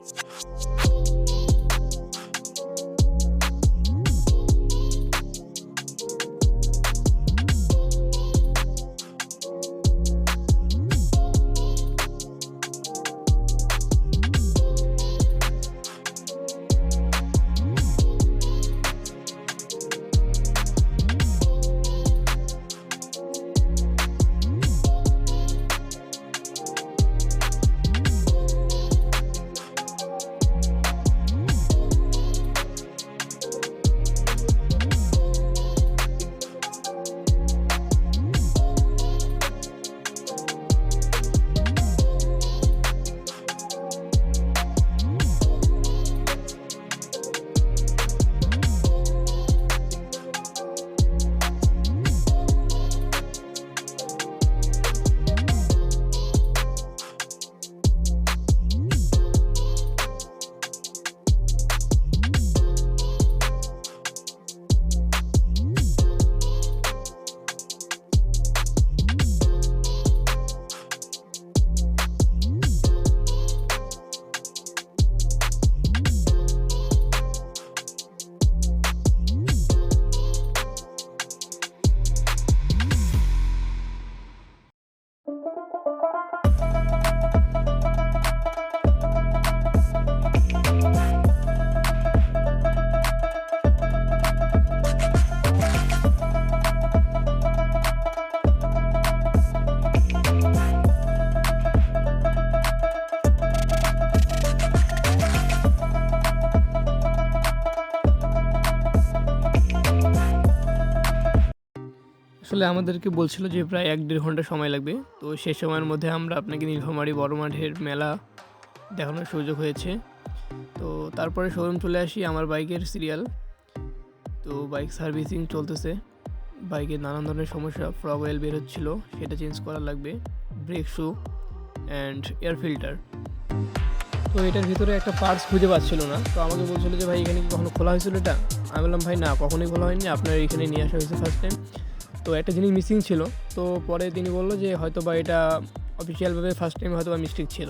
you. আসলে আমাদেরকে বলছিল যে প্রায় এক দেড় ঘণ্টা সময় লাগবে। তো সে সময়ের মধ্যে আমরা আপনাকে নীলফামারী বড় মাঠের মেলা দেখানোর সুযোগ হয়েছে। তো তারপরে শোরুম চলে আসি আমার বাইকের সিরিয়াল তো বাইক সার্ভিসিং চলতেছে। বাইকের নানান ধরনের সমস্যা ফ্রগ অয়েল বের হচ্ছিল, সেটা চেঞ্জ করা লাগবে। Brake shoe and air filter তো এটার ভিতরে একটা পার্টস খুঁজে পাচ্ছিল না। তো আমাকে বলছিল যে, ভাই, এখানে কি কখনো খোলা হয়েছিল এটা? আমি বললাম, ভাই, না, কখনোই খোলা হয়নি। আপনার এখানে নিয়ে আসা হয়েছে ফার্স্ট টাইম তো একটা জিনিস মিসিং ছিল। তো পরে তিনি বলল যে হয়তো বা এটা অফিসিয়ালভাবে ফার্স্ট টাইম হয়তো বা মিস্টেক ছিল।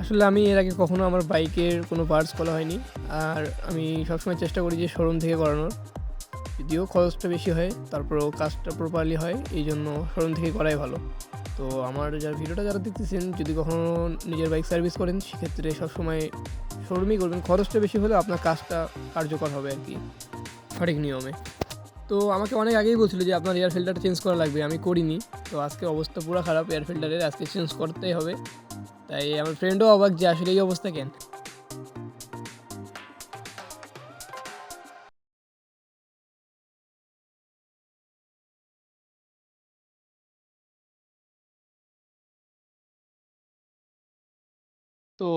আসলে আমি এর আগে কখনো আমার বাইকের কোনো পার্টস খোলা হয়নি। আর আমি সবসময় চেষ্টা করি যে শোরুম থেকে করানোর। যদিও খরচটা বেশি হয়, তারপরেও কাজটা প্রপারলি হয়, এই জন্য শোরুম থেকে করাই ভালো। তো আমার যার ভিডিওটা যারা দেখতেছেন, যদি কখনো নিজের বাইক সার্ভিস করেন, সেক্ষেত্রে সবসময় শোরুমই করবেন। খরচটা বেশি হলে আপনার কাজটা কার্যকর হবে আর কি, সঠিক নিয়মে। তো আমাকে অনেক আগেই বলছিল যে আপনার এয়ার ফিল্টার চেঞ্জ করা লাগবে, আমি করিনি। তো আজকে অবস্থা পুরো খারাপ এয়ার ফিল্টারের আজকে চেঞ্জ করতেই হবে। তাই আমার ফ্রেন্ডও অবাক যে আসলে এই অবস্থা কেন? তো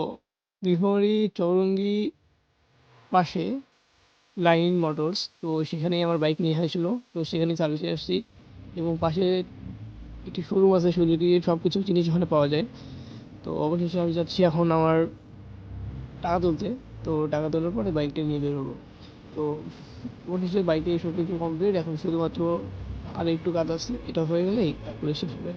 নীলফামারী চৌরঙ্গি পাশে লাইন মোটরস। তো সেখানেই আমার বাইক নিয়ে হয়েছিল তো সেখানেই সার্ভিসে আসছি। এবং পাশে একটি শোরুম আছে সুজুকির সব কিছু জিনিস ওখানে পাওয়া যায়। তো অবশেষে আমি যাচ্ছি এখন আমার টাকা তুলতে। তো টাকা তোলার পরে বাইকটা নিয়ে বেরোবো তো অবশেষে বাইকে সব কিছু কমপ্লিট এখন শুধুমাত্র আর একটু কাজ আছে। এটা হয়ে গেলেই তারপরে শেষ হবে।